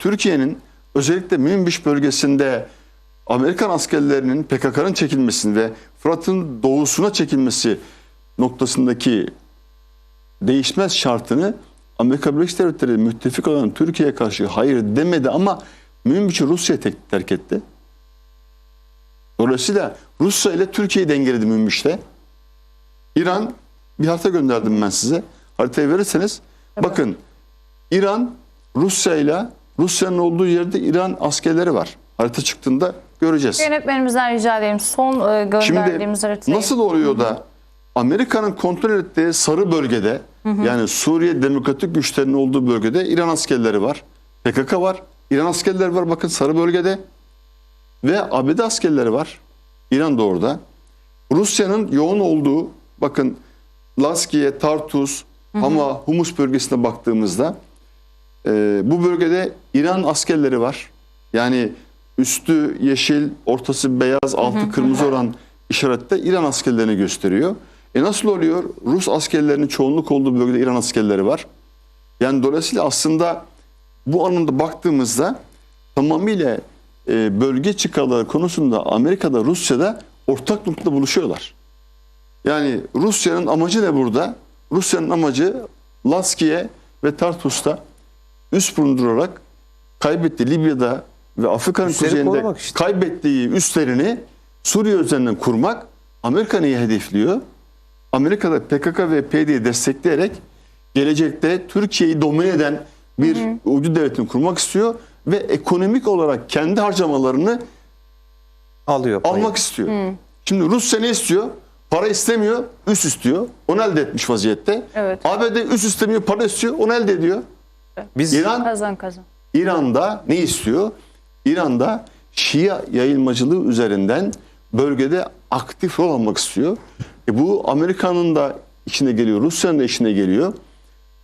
Türkiye'nin özellikle Münbiş bölgesinde Amerikan askerlerinin PKK'nın çekilmesini ve Fırat'ın doğusuna çekilmesi noktasındaki değişmez şartını Amerika Birleşik Devletleri müttefik olan Türkiye'ye karşı hayır demedi ama Münbiç'i Rusya tek terk etti. Dolayısıyla Rusya ile Türkiye'yi dengeledi Münbiç'te. İran bir harita gönderdim ben size. Haritayı verirseniz bakın İran Rusya ile Rusya'nın olduğu yerde İran askerleri var. Harita çıktığında göreceğiz. Yönetmenimizden rica edelim. Son e, gönderdiğimiz haritayı. Nasıl oluyor da Amerika'nın kontrol ettiği sarı bölgede yani Suriye Demokratik Güçlerinin olduğu bölgede İran askerleri var. PKK var. İran askerleri var bakın sarı bölgede. Ve ABD askerleri var. İran da orada. Rusya'nın yoğun olduğu bakın Laskiye, Tartus, Hama, Humus bölgesine baktığımızda e, bu bölgede İran askerleri var. Yani üstü yeşil, ortası beyaz, altı kırmızı olan işarette İran askerlerini gösteriyor. E nasıl oluyor? Rus askerlerinin çoğunluk olduğu bölgede İran askerleri var. Yani dolayısıyla aslında bu anlamda baktığımızda tamamıyla e, bölge çıkarları konusunda Amerika'da Rusya'da ortak noktada buluşuyorlar. Yani Rusya'nın amacı ne burada? Rusya'nın amacı Laskiye ve Tartus'ta üst bulundurarak kaybetti Libya'da ve Afrika'nın kuzeyinde işte. kaybettiği üslerini Suriye üzerinden kurmak Amerika neyi hedefliyor? Amerika'da PKK ve PYD'yi destekleyerek gelecekte Türkiye'yi domine eden bir uydu devletini kurmak istiyor ve ekonomik olarak kendi harcamalarını Alıyor payı. almak istiyor. Şimdi Rusya ne istiyor? Para istemiyor, üst istiyor. Onu elde etmiş vaziyette. Evet. ABD üst istemiyor, para istiyor, onu elde ediyor. Biz İran Kazan kazan. İran'da ne istiyor? İran'da Şia yayılmacılığı üzerinden bölgede aktif rol almak istiyor. E bu Amerika'nın da içine geliyor, Rusya'nın da içine geliyor.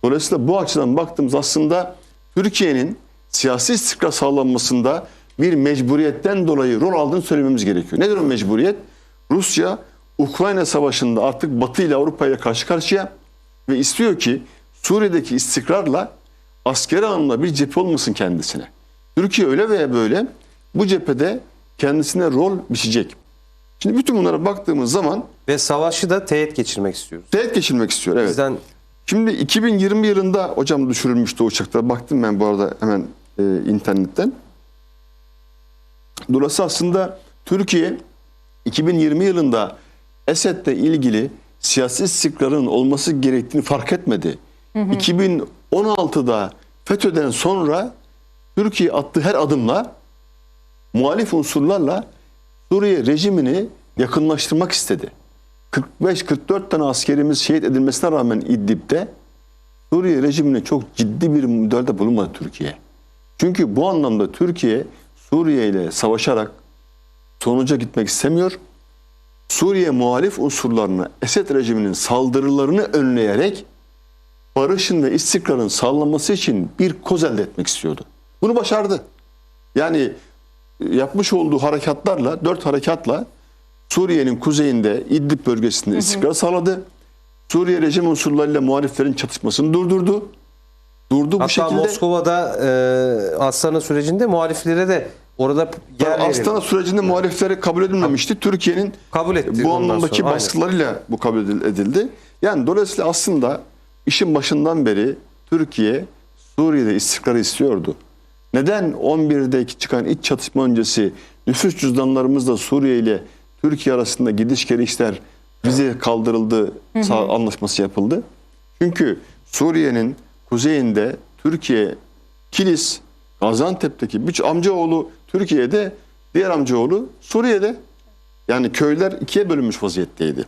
Dolayısıyla bu açıdan baktığımız aslında Türkiye'nin siyasi istikrar sağlanmasında bir mecburiyetten dolayı rol aldığını söylememiz gerekiyor. Nedir o mecburiyet? Rusya Ukrayna Savaşı'nda artık Batı ile Avrupa ile karşı karşıya ve istiyor ki Suriye'deki istikrarla askeri anlamda bir cephe olmasın kendisine. Türkiye öyle veya böyle bu cephede kendisine rol biçecek. Şimdi bütün bunlara baktığımız zaman ve savaşı da teğet geçirmek istiyoruz. teğet geçirmek istiyor. Evet. Bizden Şimdi 2020 yılında hocam düşürülmüştü o uçaklar. Baktım ben bu arada hemen e, internetten. Dolayısıyla aslında Türkiye 2020 yılında Esed'le ilgili siyasi istikrarın olması gerektiğini fark etmedi. 2016'da FETÖ'den sonra Türkiye attığı her adımla muhalif unsurlarla Suriye rejimini yakınlaştırmak istedi. 45-44 tane askerimiz şehit edilmesine rağmen İdlib'de Suriye rejimine çok ciddi bir müdahalede bulunmadı Türkiye. Çünkü bu anlamda Türkiye Suriye ile savaşarak sonuca gitmek istemiyor. Suriye muhalif unsurlarına Esed rejiminin saldırılarını önleyerek barışın ve istikrarın sağlanması için bir koz elde etmek istiyordu. Bunu başardı. Yani e, yapmış olduğu harekatlarla, dört harekatla Suriye'nin kuzeyinde İdlib bölgesinde istikrar sağladı. Suriye rejim unsurlarıyla muhaliflerin çatışmasını durdurdu. Durdu bu hatta şekilde. Moskova,'da e, Astana sürecinde muhaliflere de orada yer Astana sürecinde muhalifleri kabul edilmemişti. Türkiye'nin kabul bu anlamdaki sonra. Aynen. baskılarıyla bu kabul edil- edildi. Yani dolayısıyla aslında işin başından beri Türkiye Suriye'de istikrarı istiyordu. Neden 11'deki çıkan iç çatışma öncesi nüfus cüzdanlarımızla Suriye ile Türkiye arasında gidiş gelişler vize kaldırıldı, sağ anlaşması yapıldı? Çünkü Suriye'nin kuzeyinde Türkiye, Kilis, Gaziantep'teki bir amcaoğlu Türkiye'de, diğer amcaoğlu Suriye'de. Yani köyler ikiye bölünmüş vaziyetteydi.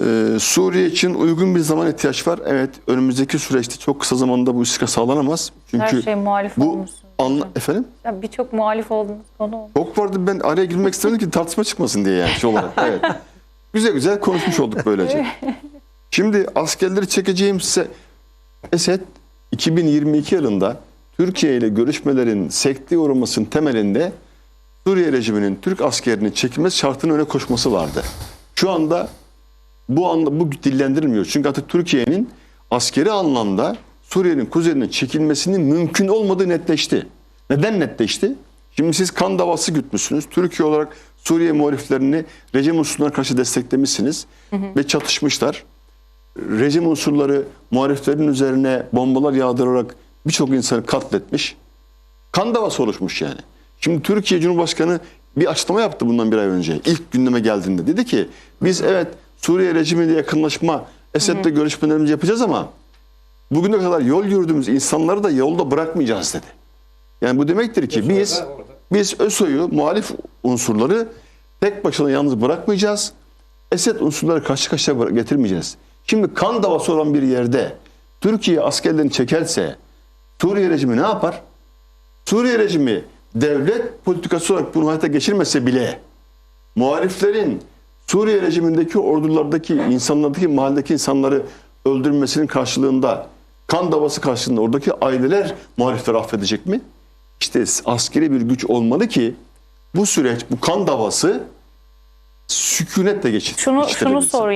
Ee, Suriye için uygun bir zaman ihtiyaç var. Evet, önümüzdeki süreçte çok kısa zamanda bu istikrar sağlanamaz. Çünkü Her şey muhalif bu olmuşsunuz. anla efendim Ya Birçok muhalif olduğunuz konu olmuş. çok vardı ben araya girmek istemedim ki tartışma çıkmasın diye yani şey olarak. Evet. Güzel güzel konuşmuş olduk böylece. Şimdi askerleri çekeceğim size Esed 2022 yılında Türkiye ile görüşmelerin sekteye uğramasının temelinde Suriye rejiminin Türk askerinin çekilmesi şartının öne koşması vardı. Şu anda bu anla bu dillendirilmiyor. Çünkü artık Türkiye'nin askeri anlamda Suriye'nin kuzeyine çekilmesinin mümkün olmadığı netleşti. Neden netleşti? Şimdi siz kan davası gütmüşsünüz. Türkiye olarak Suriye muhaliflerini rejim unsurlarına karşı desteklemişsiniz ve çatışmışlar. Rejim unsurları muhaliflerin üzerine bombalar yağdırarak birçok insanı katletmiş. Kan davası oluşmuş yani. Şimdi Türkiye Cumhurbaşkanı bir açıklama yaptı bundan bir ay önce. İlk gündeme geldiğinde. Dedi ki biz evet Suriye rejimiyle yakınlaşma, Esed'le görüşmelerimizi yapacağız ama bugüne kadar yol yürüdüğümüz insanları da yolda bırakmayacağız dedi. Yani bu demektir ki biz biz ÖSO'yu, muhalif unsurları tek başına yalnız bırakmayacağız. Esed unsurları karşı karşıya getirmeyeceğiz. Şimdi kan davası olan bir yerde Türkiye askerlerini çekerse Suriye rejimi ne yapar? Suriye rejimi devlet politikası olarak bunu hayata geçirmese bile muhaliflerin Suriye rejimindeki ordulardaki insanlardaki mahalledeki insanları öldürmesinin karşılığında kan davası karşılığında oradaki aileler muhalifleri affedecek mi? İşte askeri bir güç olmalı ki bu süreç, bu kan davası sükunetle geçir. Şunu, şunu sorayım.